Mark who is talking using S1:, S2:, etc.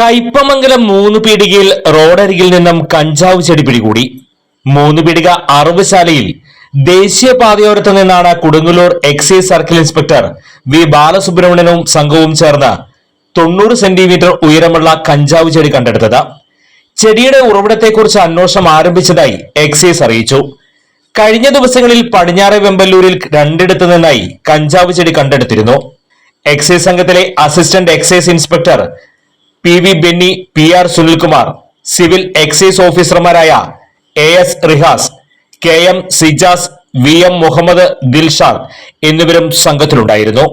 S1: കയ്പമംഗലം മൂന്ന് പീടികയിൽ റോഡരികിൽ നിന്നും കഞ്ചാവ് ചെടി പിടികൂടി. മൂന്ന് പീടിക അറവുശാലയിൽ ദേശീയപാതയോരത്ത് നിന്നാണ് Kodungallur excise circle inspector V ബാലസുബ്രഹ്മണ്യനും സംഘവും ചേർന്ന് തൊണ്ണൂറ് സെന്റിമീറ്റർ ഉയരമുള്ള കഞ്ചാവ് ചെടി കണ്ടെടുത്തത്. ചെടിയുടെ ഉറവിടത്തെക്കുറിച്ച് അന്വേഷണം ആരംഭിച്ചതായി എക്സൈസ് അറിയിച്ചു. കഴിഞ്ഞ ദിവസങ്ങളിൽ പടിഞ്ഞാറെ വെമ്പല്ലൂരിൽ രണ്ടിടത്തു നിന്നായി കഞ്ചാവ് ചെടി കണ്ടെടുത്തിരുന്നു. എക്സൈസ് സംഘത്തിലെ assistant excise inspector P V Benny P R Sunilkumar civil excise ഓഫീസർമാരായ A S Rihas K M Sijas V M Muhammad Dilshad എന്നിവരും സംഘത്തിലുണ്ടായിരുന്നു.